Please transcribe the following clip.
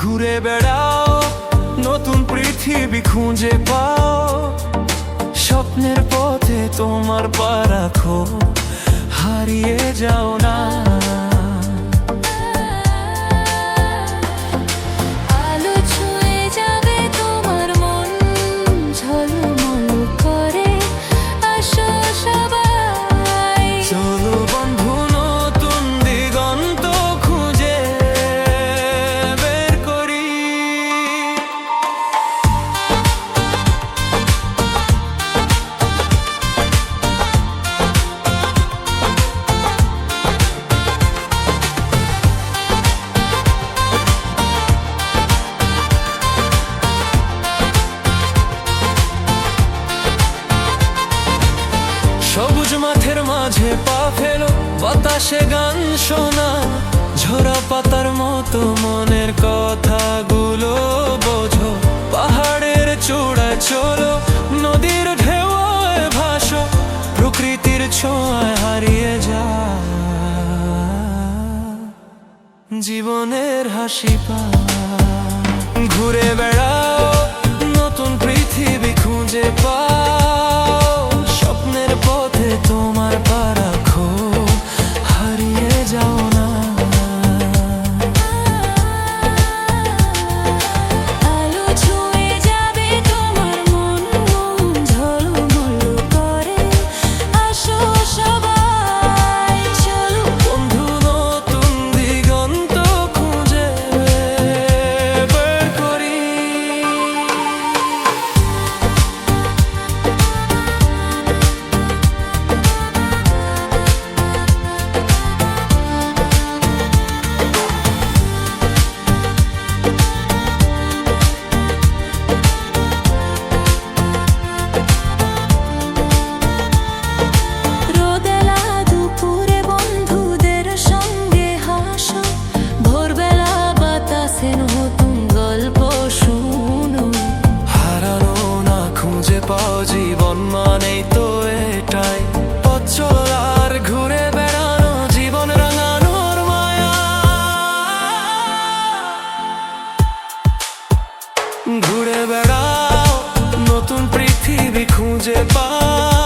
ঘুরে বেড়াও নতুন পৃথিবী খুঁজে পাও। স্বপ্নের পথে তোমার পা রাখো হারিয়ে যাও না। মাঝে পা ফেলো, বাতাসে গান শোনা। ঝরা পাতার মতো মনের কথাগুলো বোঝো। পাহাড়ের চূড়ায় চলো, নদীর ঢেউয়ে ভাসো। প্রকৃতির ছোঁয়ায় হারিয়ে যা। জীবনের হাসি পা। ঘুরে বেড়াও, নতুন পৃথিবী খুঁজে পাও ঘুরে বেড়াও নতুন পৃথিবী খুঁজে পাও।